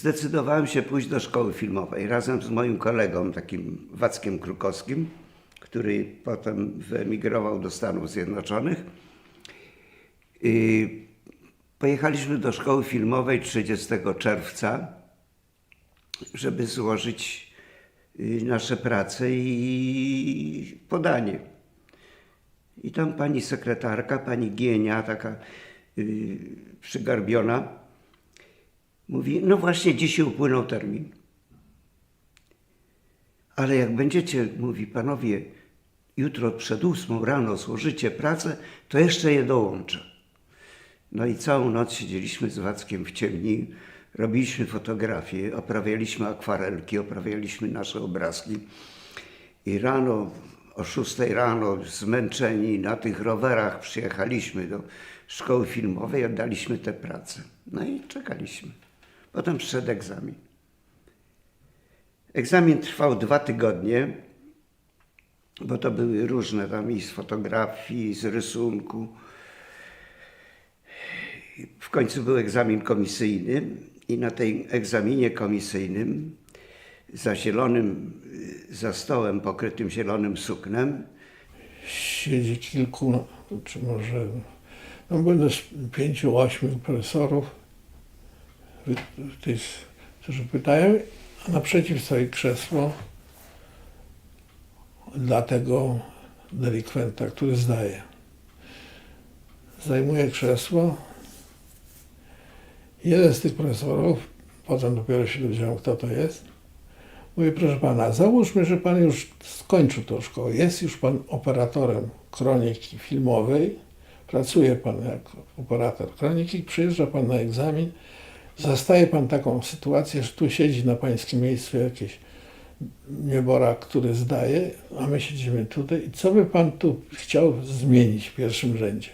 zdecydowałem się pójść do szkoły filmowej razem z moim kolegą, takim Wackiem Krukowskim, który potem wyemigrował do Stanów Zjednoczonych. I pojechaliśmy do szkoły filmowej 30 czerwca, żeby złożyć y, nasze prace i podanie. I tam pani sekretarka, pani Gienia, taka y, przygarbiona, mówi, no właśnie dzisiaj upłynął termin. Ale jak będziecie, mówi panowie, jutro przed ósmą rano złożycie pracę, to jeszcze je dołączę. No i całą noc siedzieliśmy z Wackiem w ciemni, robiliśmy fotografie, oprawialiśmy akwarelki, oprawialiśmy nasze obrazki. I rano, o 6 rano, zmęczeni na tych rowerach przyjechaliśmy do szkoły filmowej, oddaliśmy tę pracę. No i czekaliśmy. Potem przyszedł egzamin. Egzamin trwał dwa tygodnie, bo to były różne tam i z fotografii, i z rysunku. W końcu był egzamin komisyjny i na tej egzaminie komisyjnym za zielonym, za stołem pokrytym zielonym suknem siedzi kilku, czy może, no będę z pięciu, ośmiu profesorów, tych, którzy pytają, a naprzeciw stoi krzesło dla tego delikwenta, który zdaje. Zajmuje krzesło. Jeden z tych profesorów, potem dopiero się dowiedziałem, kto to jest, Mówię, proszę pana, załóżmy, że pan już skończył tą szkołę. Jest już pan operatorem kroniki filmowej. Pracuje pan jako operator kroniki, przyjeżdża pan na egzamin. Zastaje pan taką sytuację, że tu siedzi na pańskim miejscu jakiś nieborak, który zdaje, a my siedzimy tutaj. I co by pan tu chciał zmienić w pierwszym rzędzie?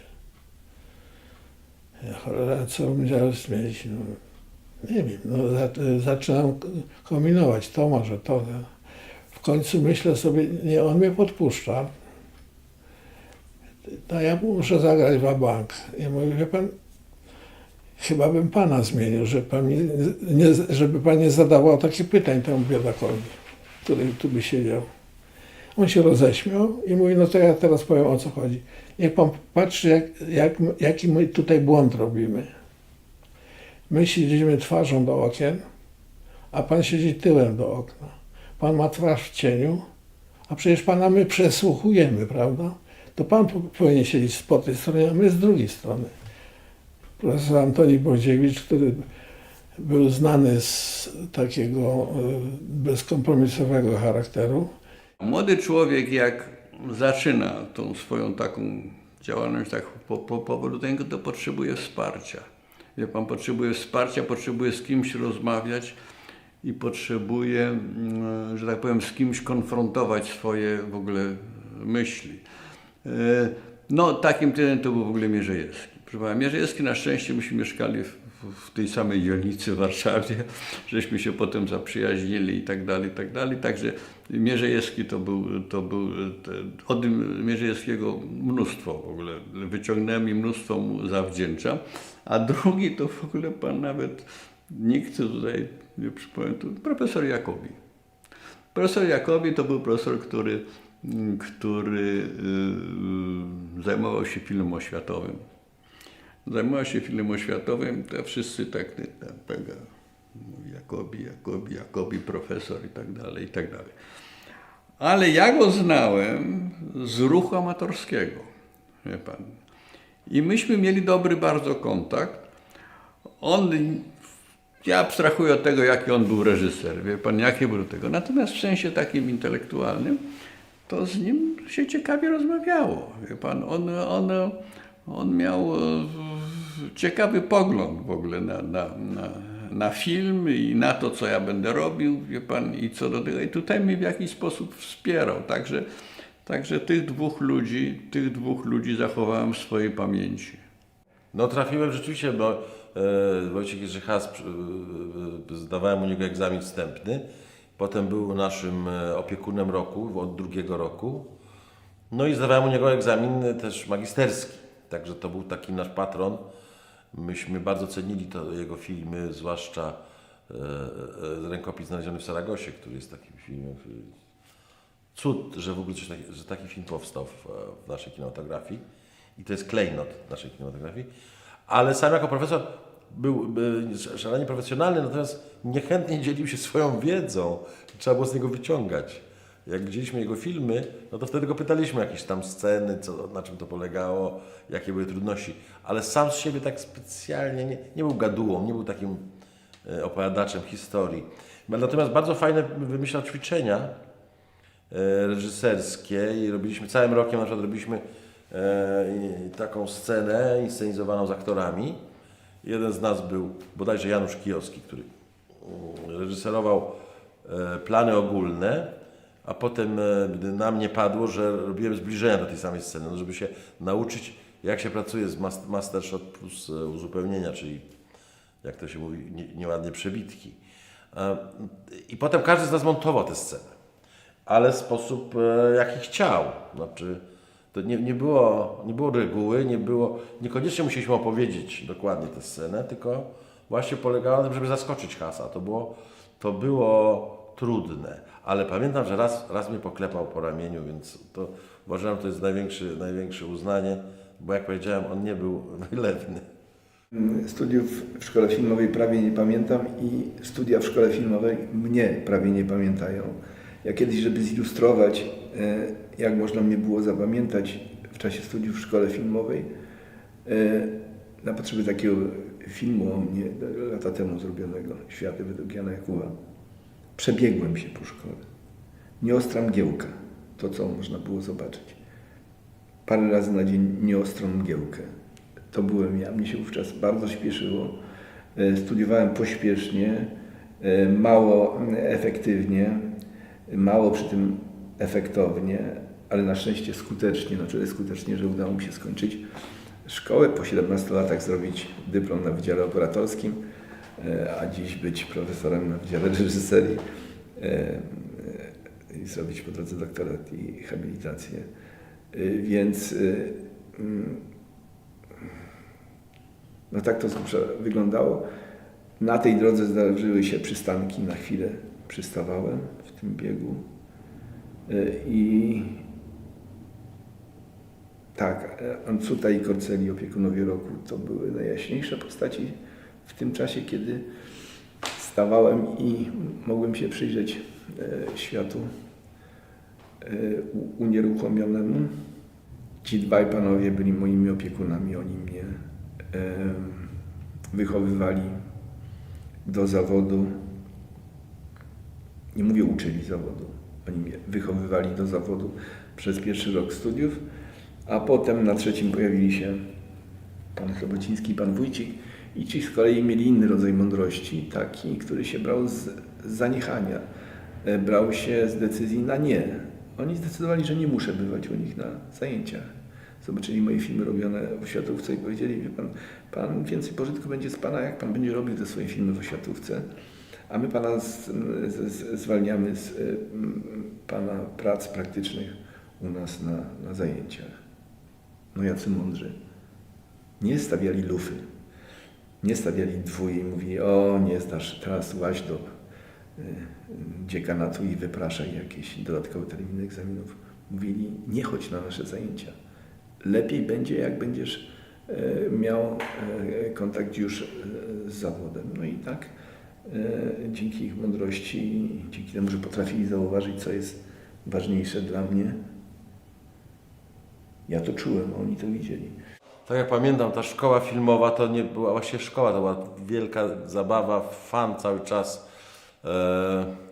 Ja, co bym chciał zmienić? No, nie wiem, no, za, zaczynam kombinować, to może to. no. W końcu myślę sobie, nie, on mnie podpuszcza. To ja muszę zagrać w bank. I mówię, wie pan, chyba bym pana zmienił, że pan mi, nie, żeby pan nie zadawał takich pytań temu biedakowi, który tu by siedział. On się roześmiał i mówi, no to ja teraz powiem o co chodzi. Niech pan patrzy, jak, jak, jaki my tutaj błąd robimy. My siedzimy twarzą do okien, a pan siedzi tyłem do okna. Pan ma twarz w cieniu, a przecież pana my przesłuchujemy, prawda? To pan po- powinien siedzieć po tej stronie, a my z drugiej strony. Profesor Antoni Bodziewicz, który był znany z takiego y, bezkompromisowego charakteru, Młody człowiek, jak zaczyna tą swoją taką działalność tak po, po, powolutku, to potrzebuje wsparcia. Wie pan, potrzebuje wsparcia, potrzebuje z kimś rozmawiać i potrzebuje, mm, że tak powiem, z kimś konfrontować swoje w ogóle myśli. E, No, takim typem to był w ogóle Mierzejewski. Proszę pana, Mierzejewski na szczęście myśmy mieszkali w, w- tej samej dzielnicy w Warszawie, żeśmy się potem zaprzyjaźnili i tak dalej, i tak dalej. Także Mierzejewski to był, to był od Mierzejewskiego mnóstwo w ogóle wyciągnąłem i mnóstwo mu zawdzięczam. A drugi to w ogóle pan nawet nikt tutaj nie przypomnę, to profesor Jakobi. Profesor Jakobi to był profesor, który, mm, który yy, zajmował się filmem oświatowym. Zajmował się filmem oświatowym, to wszyscy tak, tak, tak Jakobi, Jakobi, Jakobi, profesor i tak dalej, i tak dalej. Ale ja go znałem z ruchu amatorskiego, wie pan. I myśmy mieli dobry bardzo kontakt. On, ja abstrahuję od tego, jaki on był reżyser, wie pan, jaki był tego. Natomiast w sensie takim intelektualnym, to z nim się ciekawie rozmawiało, wie pan. On, on, on miał e, ciekawy pogląd w ogóle na, na, na, na film i na to, co ja będę robił, wie pan, i co do tego. I tutaj mnie w jakiś sposób wspierał. Także, także tych dwóch ludzi, tych dwóch ludzi zachowałem w swojej pamięci. No trafiłem rzeczywiście, bo e, Wojciech Jerzy Has, przy- e, zdawałem u niego egzamin wstępny. Potem był naszym e, opiekunem roku, od drugiego roku. No i zdawałem u niego egzamin e, też magisterski. Także to był taki nasz patron. Myśmy bardzo cenili to, jego filmy, zwłaszcza e, rękopis znaleziony w Saragosie, który jest takim filmem. Cud, że w ogóle taki, że taki film powstał w, w naszej kinematografii. I to jest klejnot naszej kinematografii. Ale sam jako profesor był e, szalenie profesjonalny, natomiast niechętnie dzielił się swoją wiedzą. Trzeba było z niego wyciągać. Jak widzieliśmy jego filmy, no to wtedy go pytaliśmy jakieś tam sceny, co, na czym to polegało, jakie były trudności. Ale sam z siebie tak specjalnie nie, nie był gadułą, nie był takim e, opowiadaczem historii. Natomiast bardzo fajne wymyślał ćwiczenia e, reżyserskie i robiliśmy całym rokiem, na przykład robiliśmy e, taką scenę inscenizowaną z aktorami. Jeden z nas był bodajże Janusz Kijowski, który mm, reżyserował plany ogólne, a potem e, na mnie padło, że robiłem zbliżenia do tej samej sceny, no żeby się nauczyć, jak się pracuje z mas- master shot plus e, uzupełnienia, czyli jak to się mówi, nie- nieładnie przebitki. E, I potem każdy z nas montował tę scenę, ale w sposób jaki chciał. Znaczy, to nie, nie, było, nie było reguły, nie było, niekoniecznie musieliśmy opowiedzieć dokładnie tę scenę, tylko właśnie polegało na tym, żeby zaskoczyć Hasa. To było, to było trudne, ale pamiętam, że raz, raz mnie poklepał po ramieniu, więc to uważam, to jest największe, największe uznanie, bo jak powiedziałem, on nie był wylewny. Studiów w szkole filmowej prawie nie pamiętam i studia w szkole filmowej mnie prawie nie pamiętają. Ja kiedyś, żeby zilustrować, e, jak można mnie było zapamiętać w czasie studiów w szkole filmowej, e, na potrzeby takiego filmu o mnie lata temu zrobionego, Światy według Jana Jakuba, przebiegłem się po szkole. Nieostra mgiełka, to co można było zobaczyć parę razy na dzień nieostrą mgiełkę. To byłem ja. Mnie się wówczas bardzo śpieszyło. E, Studiowałem pośpiesznie, e, mało efektywnie, mało przy tym efektownie, ale na szczęście skutecznie, na tyle skutecznie, że udało mi się skończyć szkołę, po 17 latach zrobić dyplom na Wydziale Operatorskim, a dziś być profesorem na Wydziale Reżyserii e, e, i zrobić po drodze doktorat i habilitację. Więc mm, no tak to wyglądało. Na tej drodze zdarzyły się przystanki, na chwilę przystawałem w tym biegu. I tak, e, Ancuta i Korceli, opiekunowie roku, to były najjaśniejsze postaci w tym czasie, kiedy stawałem i mogłem się przyjrzeć e, światu e, unieruchomionemu. Ci dwaj panowie byli moimi opiekunami, oni mnie em, wychowywali do zawodu. Nie mówię uczyli zawodu, oni mnie wychowywali do zawodu przez pierwszy rok studiów, a potem na trzecim pojawili się pan Chlebociński i pan Wójcik i ci z kolei mieli inny rodzaj mądrości, taki, który się brał z, zaniechania, e, brał się z decyzji na nie. Oni zdecydowali, że nie muszę bywać u nich na zajęciach. Zobaczyli moje filmy robione w oświatówce i powiedzieli, wie pan, pan więcej pożytku będzie z pana, jak pan będzie robił te swoje filmy w oświatówce, a my pana z, z, z, zwalniamy z m, pana prac praktycznych u nas na, na zajęciach. No jacy mądrzy. Nie stawiali lufy, nie stawiali dwój i mówili, o nie zdasz, teraz łaź do y, dziekanatu i wypraszaj jakieś dodatkowe terminy egzaminów. Mówili, nie chodź na nasze zajęcia. Lepiej będzie, jak będziesz e, miał e, kontakt już z zawodem. No i tak dzięki ich mądrości, dzięki temu, że potrafili zauważyć, co jest ważniejsze dla mnie, ja to czułem, a oni to widzieli. Tak jak pamiętam, ta szkoła filmowa to nie była właśnie szkoła, to była wielka zabawa, fan cały czas. E,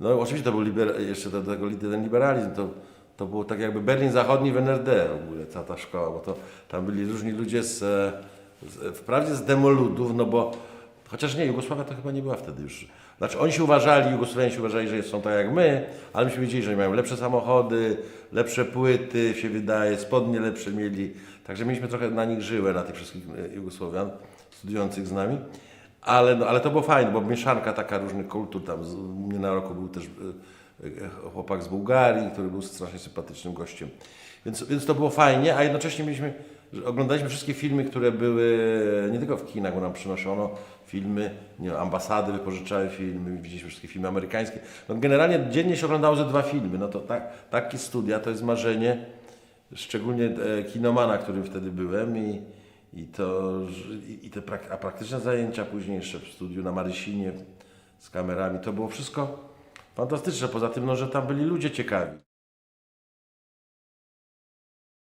No oczywiście to był liber, jeszcze do tego ten liberalizm, to, to było tak jakby Berlin Zachodni w NRD w ogóle, ta, ta szkoła, bo to tam byli różni ludzie z, e, z wprawdzie z demoludów, no bo chociaż nie, Jugosławia to chyba nie była wtedy już. Znaczy oni się uważali, Jugosłowianie się uważali, że są tak jak my, ale myśmy wiedzieli, że mają lepsze samochody, lepsze płyty, się wydaje, spodnie lepsze mieli. Także mieliśmy trochę na nich żyłę, na tych wszystkich e, Jugosłowian studiujących z nami. Ale, no, ale to było fajne, bo mieszanka taka różnych kultur, tam z, mnie na roku był też e, e, chłopak z Bułgarii, który był strasznie sympatycznym gościem. Więc, więc to było fajnie, a jednocześnie mieliśmy oglądaliśmy wszystkie filmy, które były nie tylko w kinach, bo nam przynoszono filmy, nie ambasady wypożyczały filmy, widzieliśmy wszystkie filmy amerykańskie. No generalnie dziennie się oglądało ze dwa filmy. No to tak, takie studia to jest marzenie, szczególnie e, kinomana, którym wtedy byłem i, i to, i te prak, a praktyczne zajęcia później jeszcze w studiu na Marysinie z kamerami, to było wszystko fantastyczne. Poza tym, no, że tam byli ludzie ciekawi.